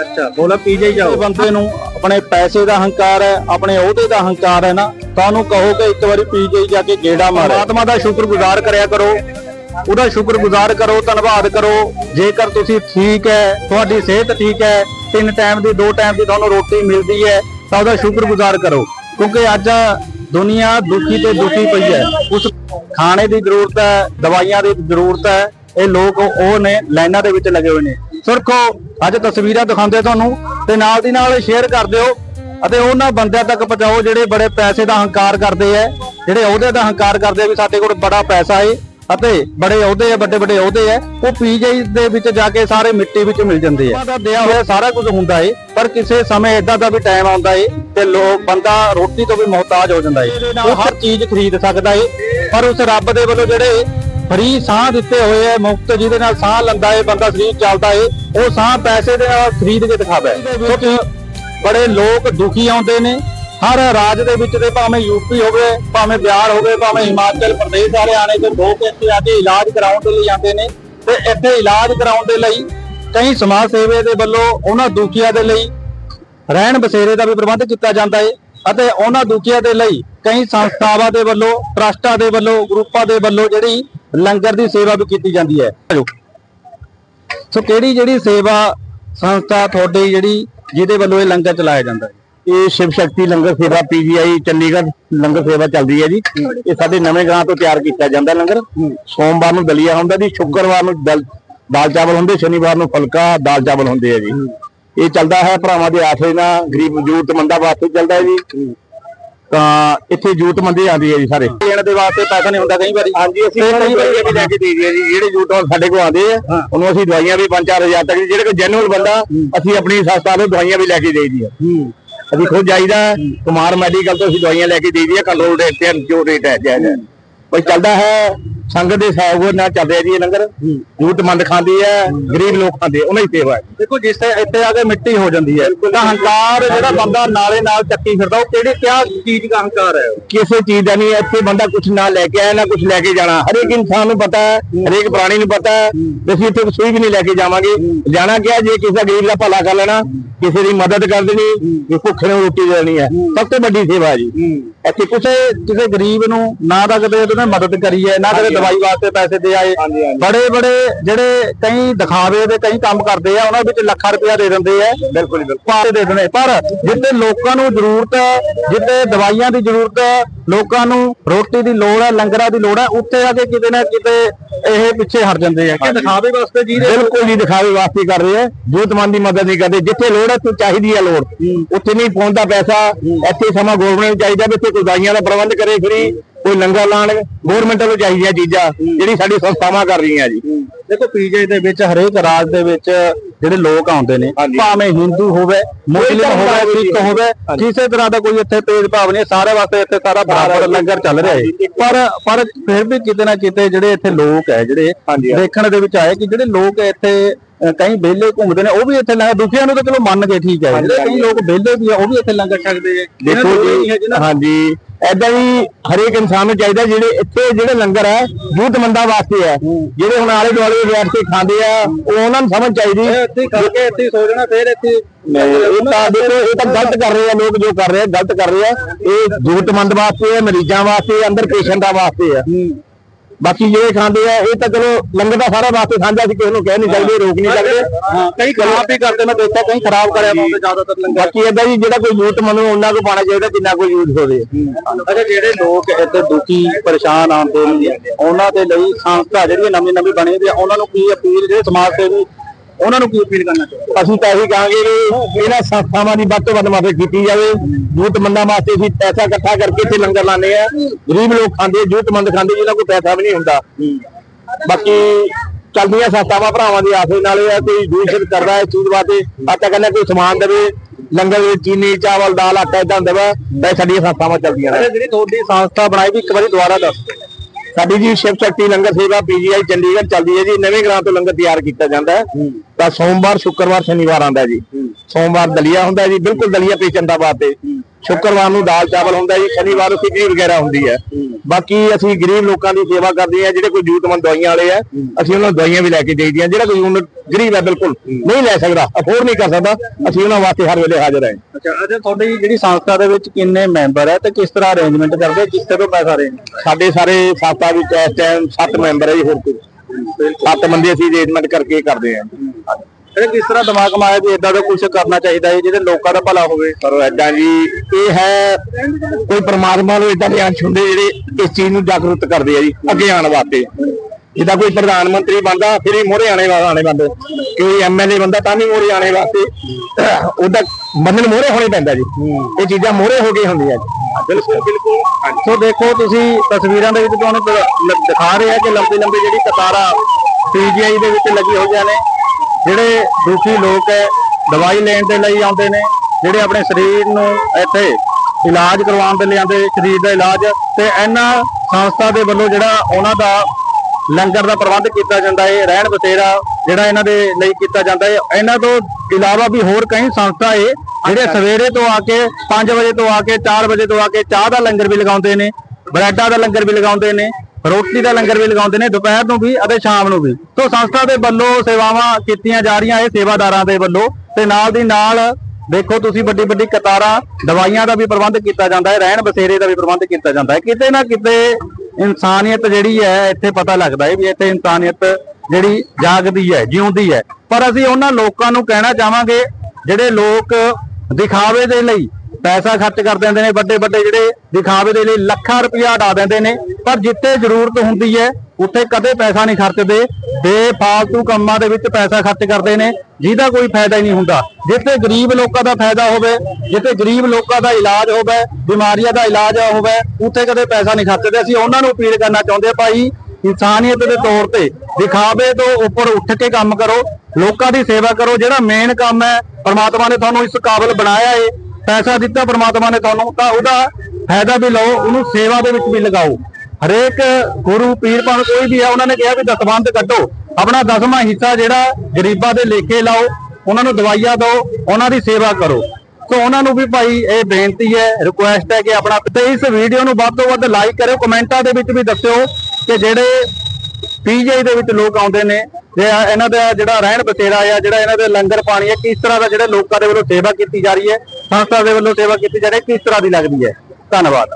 ਅੱਛਾ ਬੋਲਾ ਹੀ ਜਾਓ। ਬੰਦੇ ਨੂੰ ਆਪਣੇ ਪੈਸੇ ਦਾ ਹੰਕਾਰ ਹੈ ਆਪਣੇ ਅਹੁਦੇ ਦਾ ਹੰਕਾਰ ਹੈ ਨਾ ਤੁਹਾਨੂੰ ਕਹੋ ਕਿ ਇੱਕ ਵਾਰੀ ਪੀਜੇ ਜਾ ਕੇ ਗੇੜਾ ਮਾਰੋ। ਆਤਮਾ ਦਾ ਸ਼ੁਕਰਗੁਜ਼ਾਰ ਕਰਿਆ ਕਰੋ। ਉਹਦਾ ਸ਼ੁਕਰਗੁਜ਼ਾਰ ਕਰੋ ਧੰਨਵਾਦ ਕਰੋ। ਜੇਕਰ ਤੁਸੀਂ ਠੀਕ ਹੈ ਤੁਹਾਡੀ ਸਿਹਤ ਠੀਕ ਹੈ ਤਿੰਨ ਟਾਈਮ ਦੀ ਦੋ ਟਾਈਮ ਦੀ ਤੁਹਾਨੂੰ ਰੋਟੀ ਮਿਲਦੀ ਹੈ ਤਾਂ ਉਹਦਾ ਸ਼ੁਕਰਗੁਜ਼ਾਰ ਕਰੋ। ਕਿਉਂਕਿ ਅੱਜ ਦੁਨੀਆ ਦੁਖੀ ਤੇ ਦੁਖੀ ਪਈ ਹੈ। ਉਸ ਖਾਣੇ ਦੀ ਜ਼ਰੂਰਤ ਹੈ ਦਵਾਈਆਂ ਦੀ ਜ਼ਰੂਰਤ ਹੈ। ਇਹ ਲੋਕ ਉਹ ਨੇ ਲਾਈਨਾਂ ਦੇ ਵਿੱਚ ਲੱਗੇ ਹੋਏ ਨੇ। ਸੁਰਖੋ ਅੱਜ ਤਸਵੀਰਾਂ ਦਿਖਾਉਂਦੇ ਤੁਹਾਨੂੰ ਤੇ ਨਾਲ ਦੀ ਨਾਲ ਸ਼ੇਅਰ ਕਰ ਦਿਓ ਅਤੇ ਉਹਨਾਂ ਬੰਦਿਆਂ ਤੱਕ ਪਹੁੰਚਾਓ ਜਿਹੜੇ ਬੜੇ ਪੈਸੇ ਦਾ ਹੰਕਾਰ ਕਰਦੇ ਐ ਜਿਹੜੇ ਅਹੁਦੇ ਦਾ ਹੰਕਾਰ ਕਰਦੇ ਵੀ ਸਾਡੇ ਕੋਲ ਬੜਾ ਪੈਸਾ ਏ ਅਤੇ ਬੜੇ ਅਹੁਦੇ ਆ ਵੱਡੇ ਵੱਡੇ ਅਹੁਦੇ ਆ ਉਹ ਪੀਜੀ ਦੇ ਵਿੱਚ ਜਾ ਕੇ ਸਾਰੇ ਮਿੱਟੀ ਵਿੱਚ ਮਿਲ ਜਾਂਦੇ ਆ ਦਿਆ ਹੋਇਆ ਸਾਰਾ ਕੁਝ ਹੁੰਦਾ ਏ ਪਰ ਕਿਸੇ ਸਮੇਂ ਇਦਾਂ ਦਾ ਵੀ ਟਾਈਮ ਆਉਂਦਾ ਏ ਤੇ ਲੋਕ ਬੰਦਾ ਰੋਟੀ ਤੋਂ ਵੀ ਮੁਹਤਾਜ ਹੋ ਜਾਂਦਾ ਏ। ਉਹ ਹਰ ਚੀਜ਼ ਖਰੀਦ ਸਕਦਾ ਏ ਪਰ ਉਸ ਰੱਬ ਦੇ ਵੱਲੋਂ ਜਿਹੜੇ ਫਰੀ ਸਾਹ ਦਿੱਤੇ ਹੋਏ ਐ ਮੁਫਤ ਜਿਹਦੇ ਨਾਲ ਸਾਹ ਲੰਦਾ ਏ ਬੰਦਾ ਸਰੀਰ ਚੱਲਦਾ ਏ ਉਹ ਸਾਹ ਪੈਸੇ ਦੇ ਨਾਲ ਖਰੀਦ ਕੇ ਦਿਖਾਵੇ। ਕਿਉਂਕਿ ਬੜੇ ਲੋਕ ਦੁਖੀ ਆਉਂਦੇ ਨੇ ਹਰ ਰਾਜ ਦੇ ਵਿੱਚ ਦੇ ਭਾਵੇਂ ਯੂਪੀ ਹੋਵੇ ਭਾਵੇਂ ਬਿਹਾਰ ਹੋਵੇ ਭਾਵੇਂ ਹਿਮਾਚਲ ਪ੍ਰਦੇਸ਼ ਵਾਲੇ ਆਣੇ ਤੇ ਲੋਕ ਇੱਥੇ ਆ ਕੇ ਇਲਾਜ ਕਰਾਉਣ ਦੇ ਲਈ ਆਉਂਦੇ ਨੇ ਤੇ ਇੱਥੇ ਇਲਾਜ ਕਰਾਉਣ ਦੇ ਲਈ ਕਈ ਸਮਾਜ ਸੇਵੇ ਦੇ ਵੱਲੋਂ ਉਹਨਾਂ ਦੁਖੀਆਂ ਦੇ ਲਈ ਰਹਿਣ ਬਸੇਰੇ ਦਾ ਵੀ ਪ੍ਰਬੰਧ ਕੀਤਾ ਜਾਂਦਾ ਹੈ ਅਤੇ ਉਹਨਾਂ ਦੁਖੀਆਂ ਦੇ ਲਈ ਕਈ ਸੰਸਥਾਵਾਂ ਦੇ ਵੱਲੋਂ ਟਰਸਟਾਂ ਦੇ ਵੱਲੋਂ ਗਰੁੱਪਾਂ ਦੇ ਵੱਲੋਂ ਜਿਹੜੀ ਲੰਗਰ ਦੀ ਸੇਵਾ ਵੀ ਕੀਤੀ ਜਾਂਦੀ ਹੈ। ਸੋ ਕਿਹੜੀ ਜਿਹੜੀ ਸੇਵਾ ਸੰਸਥਾ ਤੁਹਾਡੀ ਜਿਹੜੀ ਜਿਹਦੇ ਵੱਲੋਂ ਇਹ ਲੰਗਰ ਚਲਾਇਆ ਜਾਂਦਾ ਹੈ? ਇਹ ਸ਼ਿਵ ਸ਼ਕਤੀ ਲੰਗਰ ਸੇਵਾ ਪੀਜੀਆਈ ਚੰਡੀਗੜ੍ਹ ਲੰਗਰ ਸੇਵਾ ਚੱਲਦੀ ਹੈ ਜੀ। ਇਹ ਸਾਡੇ ਨਵੇਂ ਗ੍ਰਾਂ ਤੋਂ ਤਿਆਰ ਕੀਤਾ ਜਾਂਦਾ ਲੰਗਰ। ਸੋਮਵਾਰ ਨੂੰ ਦਲੀਆ ਹੁੰਦਾ ਜੀ, ਸ਼ੁੱਕਰਵਾਰ ਨੂੰ ਦਲ- ਦਾਲ ਚਾਵਲ ਹੁੰਦੇ, ਸ਼ਨੀਵਾਰ ਨੂੰ ਫੁਲਕਾ, ਦਾਲ ਚਾਵਲ ਹੁੰਦੇ ਆ ਜੀ। ਇਹ ਚੱਲਦਾ ਹੈ, ਭਰਾਵਾਂ ਦੇ ਆਸਰੇ ਨਾਲ, ਗਰੀਬ ਜ਼ਰੂਰਤਮੰਦਾਂ ਵਾਸਤੇ ਚੱਲਦਾ ਹੈ ਜੀ। ਤਾਂ ਇੱਥੇ ਜ਼ਰੂਰਤਮੰਦੇ ਆਉਂਦੇ ਆ ਜੀ ਸਾਰੇ। ਦੇਣ ਦੇ ਵਾਸਤੇ ਪੈਸਾ ਨਹੀਂ ਹੁੰਦਾ ਕਈ ਵਾਰੀ। ਹਾਂਜੀ ਅਸੀਂ ਨੂੰ ਦਵਾਈਆਂ ਵੀ ਲੈ ਕੇ ਦੇ ਦਈਏ ਜੀ ਜਿਹੜੇ ਜ਼ਰੂਰਤਮੰਦ ਸਾਡੇ ਕੋਲ ਆਉਂਦੇ ਆ ਉਹਨੂੰ ਅਸੀਂ ਦਵਾਈਆਂ ਵੀ 5-4000 ਤੱਕ ਜਿਹੜੇ ਕੋਈ ਜੈਨੂਅਲ ਬੰਦਾ ਅਸੀਂ ਆਪਣੀ ਸੰਸਥਾ ਤੋਂ ਦਵਾਈਆਂ ਵੀ ਲੈ ਕੇ ਦੇ ਦਈਏ ਅਸੀਂ ਖੁਦ ਜਾਈਦਾ ਕੁਮਾਰ ਮੈਡੀਕਲ ਤੋਂ ਅਸੀਂ ਦਵਾਈਆਂ ਲੈ ਕੇ ਦੇ ਦਈਏ ਕੰਟਰੋਲ ਰੇਟ ਤੇ ਜੋ ਰੇਟ ਹੈ ਜਾਇਜ਼ ਹੈ। ਬਈ ਚੱਲਦਾ ਹੈ ਸੰਗਤ ਦੇ ਸਹਿਯੋਗ ਨਾਲ ਚੱਲ ਰਿਹਾ ਜੀ ਇਹ ਲੰਗਰ। ਜ਼ਰੂਰਤਮੰਦ ਖਾਂਦੀ ਹੈ ਗਰੀਬ ਲੋਕ ਖਾਂਦੇ ਉਹਨਾਂ ਦੀ ਸੇਵਾ ਹੈ। ਦੇਖੋ ਜਿਸ ਤੇ ਇੱਥੇ ਆ ਕੇ ਮਿੱਟੀ ਹੋ ਜਾਂਦੀ ਹੈ ਤਾਂ ਹੰਕਾਰ ਜਿਹੜਾ ਬੰਦਾ ਨਾਲੇ ਨਾਲ ਚੱਕੀ ਫਿਰਦਾ ਉਹ ਕਿਹੜੀ ਕਿਆ ਚੀਜ਼ ਦਾ ਹੰਕਾਰ ਹੈ ਕਿਸੇ ਚੀਜ਼ ਦਾ ਨਹੀਂ ਇੱਥੇ ਬੰਦਾ ਕੁਝ ਨਾ ਲੈ ਕੇ ਆਇਆ ਨਾ ਕੁਝ ਲੈ ਕੇ ਜਾਣਾ। ਹਰੇਕ ਇਨਸਾਨ ਨੂੰ ਪਤਾ ਹੈ ਹਰੇਕ ਪ੍ਰਾਣੀ ਨੂੰ ਪਤਾ ਹੈ ਅਸੀਂ ਇੱਥੇ ਸੂਈ ਵੀ ਨਹੀਂ ਲੈ ਕੇ ਜਾਵਾਂਗੇ। ਜਾਣਾ ਕਿਹਾ ਜੇ ਕਿਸੇ ਗਰੀਬ ਦਾ ਭਲਾ ਕਰ ਲੈਣਾ ਕਿਸੇ ਦੀ ਮਦਦ ਕਰ ਦੇਣੀ ਵੀ ਭੁੱਖੇ ਨੂੰ ਰੋਟੀ ਦੇਣੀ ਹੈ। ਸਭ ਤੋਂ ਵੱਡੀ ਸੇਵਾ ਜੀ। ਇੱਥੇ ਕਿਸੇ ਕਿਸੇ ਗਰੀਬ ਨੂੰ ਨਾ ਤਾਂ ਕਦੇ ਉਹਨੇ ਮਦਦ ਕਰੀ ਹੈ ਨਾ ਕਦੇ ਦਵਾਈ ਵਾਸਤੇ ਪੈਸੇ ਦੇ ਆਏ। ਬੜੇ ਬੜੇ ਜਿਹੜੇ ਕਈ ਦਿਖਾਵੇ ਦੇ ਕਈ ਕੰਮ ਕਰਦੇ ਆ ਉਹਨਾਂ ਵਿੱਚ ਲੱਖਾਂ ਰੁਪਇਆ ਦੇ ਦਿੰਦੇ ਆ। ਬਿਲਕੁਲ ਬਿਲਕੁਲ। ਪਾਸੇ ਦੇ ਦਿੰਦੇ। ਪਰ ਜਿੱਥੇ ਲੋਕਾਂ ਨੂੰ ਜ਼ਰੂਰਤ ਹੈ ਜਿੱਥੇ ਦਵਾਈਆਂ ਦੀ ਜ਼ਰੂਰਤ ਹੈ ਲੋਕਾਂ ਨੂੰ ਰੋਟੀ ਦੀ ਲੋੜ ਹੈ ਲੰਗਰਾਂ ਦੀ ਲੋੜ ਹੈ ਉੱਥੇ ਆ ਕੇ ਕਿਤੇ ਨਾ ਕਿਤੇ ਇਹ ਪਿੱਛੇ ਹਟ ਜਾਂਦੇ ਆ। ਕਿ ਦਿਖਾਵੇ ਵਾਸਤੇ ਜੀ ਬਿਲਕੁਲ ਨਹੀਂ ਦਿਖਾਵੇ ਵਾਸਤੇ ਕਰ ਰਹੇ ਆ। ਜ਼ਰੂਰਤਮੰਦ ਦੀ ਮਦਦ ਨਹੀਂ ਕਰਦੇ। ਜਿੱਥੇ ਲੋੜ ਹੈ ਤੇ ਚਾਹੀਦੀ ਹੈ ਲੋੜ। ਉੱਥੇ ਨਹੀਂ ਪਹੁੰਚਦਾ ਪੈਸਾ ਇੱਥੇ ਸਮਾਂ ਗਵਰਨਮੈਂਟ ਨੂੰ ਚਾਹੀਦਾ ਵੀ ਇੱਥੇ ਕੋਈ ਦਵਾਈਆਂ ਦਾ ਪ੍ਰਬੰਧ ਕਰੇ ਫਰੀ ਕੋਈ ਲੰਗਰ ਲਾਣ। ਗਵਰਨਮੈਂਟ ਨੂੰ ਚਾਹੀਦੀਆਂ ਚੀਜ਼ਾਂ ਜਿਹੜੀ ਸਾਡੀ ਸੰਸਥਾਵਾਂ ਕਰ ਰਹੀਆਂ ਜੀ। ਦੇਖੋ ਪੀਜੇ ਦੇ ਵਿੱਚ ਹਰੇਕ ਰਾਜ ਦੇ ਵਿੱਚ ਜਿਹੜੇ ਲੋਕ ਆਉਂਦੇ ਨੇ। ਭਾਵੇਂ ਹਿੰਦੂ ਹੋਵੇ ਮੁਸਲਿਮ ਹੋਵੇ ਸਿੱਖ। ਹੋਵੇ ਕਿਸੇ ਤਰ੍ਹਾਂ ਦਾ ਕੋਈ ਇੱਥੇ ਭੇਦਭਾਵ ਨਹੀਂ ਸਾਰੇ ਵਾਸਤੇ ਇੱਥੇ ਸਾਰਾ ਬਰਾਬਰ ਲੰਗਰ ਚੱਲ ਰਿਹਾ ਹੈ। ਪਰ ਪਰ ਫਿਰ ਵੀ ਕਿਤੇ ਨਾ ਕਿਤੇ ਜਿਹੜੇ ਇੱਥੇ ਲੋਕ ਹੈ ਜਿਹੜੇ। ਦੇਖਣ ਦੇ ਵਿੱਚ ਆਏ ਕਿ ਜਿਹੜੇ ਲੋਕ ਇੱਥੇ ਕਈ ਵਿਹਲੇ ਘੁੰਮਦੇ ਨੇ ਉਹ ਵੀ ਇੱਥੇ ਲੰਗਰ ਦੁਖੀਆਂ ਨੂੰ ਤਾਂ ਚਲੋ ਮੰਨ ਕੇ ਠੀਕ ਹੈ ਜਿਹੜੇ ਕਈ ਲੋਕ ਵਿਹਲੇ ਵੀ ਆ ਉਹ ਵੀ ਇੱਥੇ ਲੰਗਰ ਛਕਦੇ ਦੇਖੋ ਜੀ ਹਾਂਜੀ। ਐਦਾਂ ਹੀ ਹਰੇਕ ਇਨਸਾਨ ਨੂੰ ਚਾਹੀਦਾ ਜਿਹੜੇ ਇੱਥੇ ਜਿਹੜੇ ਲੰਗਰ ਹੈ ਜ਼ਰੂਰਤਮੰਦਾਂ ਵਾਸਤੇ ਹੈ। ਜਿਹੜੇ ਹੁਣ ਆਲੇ ਦੁਆਲੇ ਬੈਠ ਕੇ ਖਾਂਦੇ ਆ ਉਹ ਉਹਨਾਂ ਨੂੰ ਸਮਝ ਚਾਹੀਦੀ। ਇੱਥੇ ਕਰਕੇ ਇੱਥੇ ਹੀ ਸੋ ਜਾਣਾ ਫਿਰ ਇੱਥੇ ਇਹ ਤਾਂ ਦੇਖੋ ਇਹ ਤਾਂ ਗਲਤ ਕਰ ਰਹੇ ਆ ਲੋਕ ਜੋ ਕਰ ਰਹੇ ਆ ਗਲਤ ਕਰ ਰਹੇ ਆ। ਇਹ ਜ਼ਰੂਰਤਮੰਦ ਵਾਸਤੇ ਹੈ ਮਰੀਜ਼ਾਂ ਵਾਸਤੇ ਅੰਦਰ ਪੇਸ਼ੈਂਟਾਂ ਵਾਸਤੇ ਹੈ। ਬਾਕੀ ਜਿਹੜੇ ਖਾਂਦੇ ਆ ਇਹ ਤਾਂ ਚਲੋ ਲੰਗਰ ਦਾ ਸਾਰਾ ਵਾਸਤੇ ਸਾਂਝਾ ਸੀ ਕਿਸੇ ਨੂੰ ਕਹਿ ਨਹੀਂ ਸਕਦੇ ਰੋਕ ਨਹੀਂ ਸਕਦੇ। ਹਾਂ ਕਈ ਖਰਾਬ ਵੀ ਕਰਦੇ ਮੈਂ ਦੇਖਿਆ ਕਈ ਖਰਾਬ ਕਰਿਆ ਪਾਉਂਦੇ ਜ਼ਿਆਦਾਤਰ ਲੰਗਰ। ਬਾਕੀ ਏਦਾਂ ਜੀ ਜਿਹੜਾ ਕੋਈ ਜ਼ਰੂਰਤਮੰਦ ਨੂੰ ਉਹਨਾਂ ਕੋ ਪਾਣਾ ਚਾਹੀਦਾ ਜਿੰਨਾ ਕੋਈ ਯੂਜ਼ ਹੋਵੇ। ਅੱਛਾ ਜਿਹੜੇ ਲੋਕ ਇੱਥੇ ਦੁਖੀ ਪਰੇਸ਼ਾਨ ਆਉਂਦੇ ਨੇ ਉਹਨਾਂ ਦੇ ਲਈ ਸੰਸਥਾ ਜਿਹੜੀਆਂ ਨਵੀਂ ਨਵੀਂ ਬਣੀ ਆ ਉਹਨਾਂ ਨੂੰ ਕੀ ਅਪੀਲ ਜਿਹੜੇ ਸਮਾਜ ਸੇਵੀ ਉਹਨਾਂ ਨੂੰ ਕੀ ਅਪੀਲ ਕਰਨਾ ਚਾਹੁੰਦੇ ਅਸੀਂ ਤਾਂ ਇਹੀ ਕਹਾਂਗੇ ਵੀ ਇਹਨਾਂ ਸੰਸਥਾਵਾਂ ਦੀ ਵੱਧ ਤੋਂ ਵੱਧ ਮਦਦ ਕੀਤੀ ਜਾਵੇ। ਜ਼ਰੂਰਤਮੰਦਾਂ ਵਾਸਤੇ ਅਸੀਂ ਪੈਸਾ ਇਕੱਠਾ ਕਰਕੇ ਇੱਥੇ ਲੰਗਰ ਲਾਉਂਦੇ ਆ ਗਰੀਬ ਲੋਕ ਖਾਂਦੇ ਆ, ਜ਼ਰੂਰਤਮੰਦ ਖਾਂਦੇ ਜਿਹਨਾਂ ਕੋਲ ਪੈਸਾ ਵੀ ਨਹੀਂ ਹੁੰਦਾ। ਬਾਕੀ ਚੱਲਦੀਆਂ ਸੰਸਥਾਵਾਂ ਭਰਾਵਾਂ ਦੀ ਆਸੇ ਨਾਲ ਇਹ ਆ ਕੋਈ ਦੂਸ਼ਿਤ ਕਰਦਾ ਹੈ ਚੀਜ਼ ਵਾਸਤੇ। ਆਪਾਂ ਕਹਿੰਦੇ ਕੋਈ ਸਮਾਨ ਦੇਵੇ ਲੰਗਰ ਵਿੱਚ ਚੀਨੀ ਚਾਵਲ ਦਾਲ ਆਟਾ ਇਦਾਂ ਦੇਵੇ ਤਾਂ ਇਹ ਸਾਡੀਆਂ ਸੰਸਥਾਵਾਂ ਚੱਲਦੀਆਂ ਨੇ। ਜਿਹੜੀ ਤੁਹਾਡੀ ਸੰਸਥਾ ਬਣਾਈ ਵੀ ਇੱਕ ਵਾਰੀ ਦੁਬਾਰਾ ਦੱਸ ਸਾਡੀ ਜੀ ਸ਼ਿਵ ਸ਼ਕਤੀ ਲੰਗਰ ਸੇਵਾ ਪੀਜੀਆਈ ਚੰਡੀਗੜ੍ਹ ਚੱਲਦੀ ਹੈ ਜੀ। ਨਵੇਂ ਗ੍ਰਾਂ ਤੋਂ ਲੰਗਰ ਤਿਆਰ ਕੀਤਾ ਜਾਂਦਾ ਹੈ। ਤਾਂ ਸੋਮਵਾਰ ਸ਼ੁੱਕਰਵਾਰ ਸ਼ਨੀਵਾਰ ਆਉਂਦਾ ਜੀ। ਸੋਮਵਾਰ ਦਲੀਆ ਹੁੰਦਾ ਜੀ ਬਿਲਕੁਲ ਦਲੀਆ ਪੇਸ਼ੈਂਟ ਦਾ ਬਾਤੇ ਸ਼ੁੱਕਰਵਾਰ ਨੂੰ ਦਾਲ ਚਾਵਲ ਹੁੰਦਾ ਜੀ ਸ਼ਨੀਵਾਰ ਨੂੰ ਖਿਚੜੀ ਵਗੈਰਾ ਹੁੰਦੀ ਹੈ। ਬਾਕੀ ਅਸੀਂ ਗਰੀਬ ਲੋਕਾਂ ਦੀ ਸੇਵਾ ਕਰਦੇ ਹਾਂ ਜਿਹੜੇ ਕੋਈ ਜ਼ਰੂਰਤਮੰਦ ਦਵਾਈਆਂ ਵਾਲੇ ਆ ਅਸੀਂ ਉਹਨਾਂ ਨੂੰ ਦਵਾਈਆਂ ਵੀ ਲੈ ਕੇ ਦੇਈਦੀਆਂ। ਜਿਹੜਾ ਕੋਈ ਹੁਣ ਗਰੀਬ ਹੈ ਬਿਲਕੁਲ ਨਹੀਂ ਲੈ ਸਕਦਾ ਅਫੋਰਡ ਨਹੀਂ ਕਰ ਸਕਦਾ ਅਸੀਂ ਉਹਨਾਂ ਵਾਸਤੇ ਹਰ ਵੇਲੇ ਹਾਜ਼ਰ ਹਾਂ। ਅੱਛਾ ਅਜੇ ਤੁਹਾਡੀ ਜਿਹੜੀ ਸੰਸਥਾ ਦੇ ਵਿੱਚ ਕਿੰਨੇ ਮੈਂਬਰ ਹੈ ਤੇ ਕਿਸ ਤਰ੍ਹਾਂ ਅਰੇਂਜਮੈਂਟ ਕਰਦੇ ਕਿੱਥੇ ਤੋਂ ਪੈਸਾ ਰਹੇ ਸਾਡੇ ਸਾਰੇ ਸਾਤਾ ਵਿੱਚ ਇਸ ਟਾਈਮ 7 ਮੈਂਬਰ ਹੈ ਜੀ ਹੋਰ ਕੋਈ। ਸੱਤ ਬੰਦੇ ਅਸੀਂ ਅਰੇਂਜਮੈਂਟ ਕਰਕੇ ਕਰਦੇ ਹਾਂ। ਇਹ ਕਿਸ ਤਰ੍ਹਾਂ ਦਿਮਾਗ ਮਾਇਆ ਵੀ ਇਦਾਂ ਦਾ ਕੁਝ ਕਰਨਾ ਚਾਹੀਦਾ ਹੈ ਜਿਹਦੇ ਲੋਕਾਂ ਦਾ ਭਲਾ ਹੋਵੇ? ਪਰ ਐਦਾਂ ਜੀ ਇਹ ਹੈ ਕੋਈ ਪ੍ਰਮਾਤਮਾ ਨੂੰ ਇਦਾਂ ਦੇ ਅੰਸ਼ ਹੁੰਦੇ ਜਿਹੜੇ ਇਸ ਚੀਜ਼ ਨੂੰ ਜਾਗਰੂਕ ਕਰਦੇ ਆ ਜੀ ਅੱਗੇ ਆਉਣ ਵਾਸਤੇ। ਜਿੱਦਾਂ ਕੋਈ ਪ੍ਰਧਾਨ ਮੰਤਰੀ ਬਣਦਾ ਫਿਰ ਹੀ ਮੋਹਰੇ ਆਣੇ ਆਣੇ ਬੰਦੇ ਕੋਈ ਐਮਐਲਏ ਬੰਦਾ ਤਾਂ ਵੀ ਮੋਹਰੇ ਆਣੇ ਵਾਸਤੇ। ਉਹਦਾ ਬੰਦੇ ਨੂੰ ਮੋਹਰੇ ਹੋਣੇ ਪੈਂਦਾ ਜੀ। ਇਹ ਚੀਜ਼ਾਂ ਮੋਹਰੇ ਹੋ ਕੇ ਹੁੰਦੀਆਂ ਜੀ। ਬਿਲਕੁਲ ਬਿਲਕੁਲ। ਸੋ ਦੇਖੋ ਤੁਸੀਂ ਤਸਵੀਰਾਂ ਦੇ ਵਿੱਚ ਤੁਹਾਨੂੰ ਦਿਖਾ ਰਹੇ ਆ ਕਿ ਲੰਬੀ ਲੰਬੀ ਜਿਹੜੀ ਕਤਾਰਾਂ ਪੀਜੀਆਈ ਦੇ ਵਿੱਚ ਲੱਗੀ ਹੋਈਆਂ ਨੇ। ਜਿਹੜੇ ਦੁਖੀ ਲੋਕ ਹੈ ਦਵਾਈ ਲੈਣ ਦੇ ਲਈ ਆਉਂਦੇ ਨੇ ਜਿਹੜੇ ਆਪਣੇ ਸਰੀਰ ਨੂੰ ਇੱਥੇ ਇਲਾਜ ਕਰਵਾਉਣ ਦੇ ਲਈ ਆਉਂਦੇ ਸਰੀਰ ਦਾ ਇਲਾਜ ਤੇ ਇਹਨਾਂ ਸੰਸਥਾ ਦੇ ਵੱਲੋਂ ਜਿਹੜਾ ਉਹਨਾਂ ਦਾ ਲੰਗਰ ਦਾ ਪ੍ਰਬੰਧ ਕੀਤਾ ਜਾਂਦਾ ਹੈ ਰਹਿਣ ਬਸੇਰਾ ਜਿਹੜਾ ਇਹਨਾਂ ਦੇ ਲਈ ਕੀਤਾ ਜਾਂਦਾ ਹੈ। ਇਹਨਾਂ ਤੋਂ ਇਲਾਵਾ ਵੀ ਹੋਰ ਕਈ ਸੰਸਥਾ ਹੈ ਜਿਹੜੇ ਸਵੇਰੇ ਤੋਂ ਆ ਕੇ 5 ਵਜੇ ਤੋਂ ਆ ਕੇ 4 ਵਜੇ ਤੋਂ ਆ ਕੇ ਚਾਹ ਦਾ ਲੰਗਰ ਵੀ ਲਗਾਉਂਦੇ ਨੇ ਬ੍ਰੈਡਾਂ ਦਾ ਲੰਗਰ ਵੀ ਲਗਾਉਂਦੇ ਨੇ ਰੋਟੀ ਦਾ ਲੰਗਰ ਵੀ ਲਗਾਉਂਦੇ ਨੇ, ਦੁਪਹਿਰ ਨੂੰ ਵੀ ਅਤੇ ਸ਼ਾਮ ਨੂੰ ਵੀ। ਤੋਂ ਸੰਸਥਾ ਦੇ ਵੱਲੋਂ ਸੇਵਾਵਾਂ ਕੀਤੀਆਂ ਜਾ ਰਹੀਆਂ ਇਹ ਸੇਵਾਦਾਰਾਂ ਦੇ ਵੱਲੋਂ ਤੇ ਨਾਲ ਦੀ ਨਾਲ ਦੇਖੋ ਤੁਸੀਂ ਵੱਡੀ ਵੱਡੀ ਕਤਾਰਾਂ, ਦਵਾਈਆਂ ਦਾ ਵੀ ਪ੍ਰਬੰਧ ਕੀਤਾ ਜਾਂਦਾ ਹੈ, ਰਹਿਣ ਬਸੇਰੇ ਦਾ ਵੀ ਪ੍ਰਬੰਧ ਕੀਤਾ ਜਾਂਦਾ ਹੈ। ਕਿਤੇ ਨਾ ਕਿਤੇ ਇਨਸਾਨੀਅਤ ਜਿਹੜੀ ਹੈ, ਇੱਥੇ ਪਤਾ ਲੱਗਦਾ ਹੈ ਵੀ ਇੱਥੇ ਇਨਸਾਨੀਅਤ ਜਿਹੜੀ ਜਾਗਦੀ ਹੈ, ਜਿਉਂਦੀ ਹੈ। ਪਰ ਅਸੀਂ ਉਹਨਾਂ ਲੋਕਾਂ ਨੂੰ ਕਹਿਣਾ ਚਾਹਾਂਗੇ ਜਿਹੜੇ ਲੋਕ ਦਿਖਾਵੇ ਦੇ ਲਈ ਪੈਸਾ ਖਰਚ ਕਰ ਦਿੰਦੇ ਨੇ, ਵੱਡੇ ਵੱਡੇ ਜਿਹੜੇ ਦਿਖਾਵੇ ਦੇ ਲਈ ਲੱਖਾਂ ਰੁਪਇਆ ਉਡਾ ਦਿੰਦੇ ਨੇ। ਪਰ ਜਿੱਥੇ ਜ਼ਰੂਰਤ ਹੁੰਦੀ ਹੈ, ਉੱਥੇ ਕਦੇ ਪੈਸਾ ਨਹੀਂ ਖਰਚਦੇ। ਬੇਫਾਲਤੂ ਕੰਮਾਂ ਦੇ ਵਿੱਚ ਪੈਸਾ ਖਰਚ ਕਰਦੇ ਨੇ, ਜਿਹਦਾ ਕੋਈ ਫਾਇਦਾ ਹੀ ਨਹੀਂ ਹੁੰਦਾ। ਜਿੱਥੇ ਗਰੀਬ ਲੋਕਾਂ ਦਾ ਫਾਇਦਾ ਹੋਵੇ, ਜਿੱਥੇ ਗਰੀਬ ਲੋਕਾਂ ਦਾ ਇਲਾਜ ਹੋਵੇ, ਬਿਮਾਰੀਆਂ ਦਾ ਇਲਾਜ ਹੋਵੇ, ਉੱਥੇ ਕਦੇ ਪੈਸਾ ਨਹੀਂ ਖਰਚਦੇ। ਅਸੀਂ ਉਹਨਾਂ ਨੂੰ ਅਪੀਲ ਕਰਨਾ ਚਾਹੁੰਦੇ ਹਾਂ ਭਾਈ, ਇਨਸਾਨੀਅਤ ਦੇ ਤੌਰ ਤੇ ਦਿਖਾਵੇ ਤੋਂ ਉੱਪਰ ਉੱਠ ਕੇ ਕੰਮ ਕਰੋ, ਲੋਕਾਂ ਦੀ ਸੇਵਾ ਕਰੋ। ਜਿਹੜਾ ਮੇਨ ਕੰਮ ਹੈ, ਪਰਮਾਤਮਾ ਨੇ ਤੁਹਾਨੂੰ ਇਸ ਕਾਬਲ ਬਣਾਇਆ ਹੈ ਪੈਸਾ ਦਿੱਤਾ ਪ੍ਰਮਾਤਮਾ ਨੇ ਤੁਹਾਨੂੰ, ਤਾਂ ਉਹਦਾ ਫਾਇਦਾ ਵੀ ਲਓ, ਉਹਨੂੰ ਸੇਵਾ ਦੇ ਵਿੱਚ ਵੀ ਲਗਾਓ। ਹਰੇਕ ਗੁਰੂ, ਪੀਰ ਭਾਵੇਂ ਕੋਈ ਵੀ ਹੈ ਉਹਨਾਂ ਨੇ ਕਿਹਾ ਵੀ ਦਸਵੰਧ ਕੱਢੋ। ਆਪਣਾ ਦਸਵਾਂ ਹਿੱਸਾ ਜਿਹੜਾ ਗਰੀਬਾਂ ਦੇ ਲੇਖੇ ਲਾਓ, ਉਹਨਾਂ ਨੂੰ ਦਵਾਈਆਂ ਦਿਓ, ਉਹਨਾਂ ਦੀ ਸੇਵਾ ਕਰੋ। ਸੋ ਉਹਨਾਂ ਨੂੰ ਵੀ ਭਾਈ ਇਹ ਬੇਨਤੀ ਹੈ ਰਿਕੁਐਸਟ ਹੈ ਕਿ ਆਪਣਾ ਤੇ ਇਸ ਵੀਡੀਓ ਨੂੰ ਵੱਧ ਤੋਂ ਵੱਧ ਲਾਈਕ ਕਰਿਓ, ਕਮੈਂਟਾਂ ਦੇ ਵਿੱਚ ਵੀ ਦੱਸਿਓ ਕਿ ਜਿਹੜੇ ਪੀਜੀਆਈ ਦੇ ਵਿੱਚ ਲੋਕ ਆਉਂਦੇ ਨੇ ਤੇ ਇਹਨਾਂ ਦਾ ਜਿਹੜਾ ਰਹਿਣ ਬਸੇਰਾ ਆ, ਜਿਹੜਾ ਇਹਨਾਂ ਦੇ ਲੰਗਰ ਪਾਣੀ ਹੈ ਕਿਸ ਤਰ੍ਹਾਂ ਦਾ ਜਿਹੜੇ ਲੋਕਾਂ ਦੇ ਵੱਲੋਂ ਸੇਵਾ ਕੀਤੀ ਜਾ ਰਹੀ ਹੈ ਸੰਸਥਾ ਦੇ ਵੱਲੋਂ ਸੇਵਾ ਕੀਤੀ ਜਾ ਰਹੀ ਕਿਸ ਤਰ੍ਹਾਂ ਦੀ ਲੱਗਦੀ ਹੈ? ਧੰਨਵਾਦ।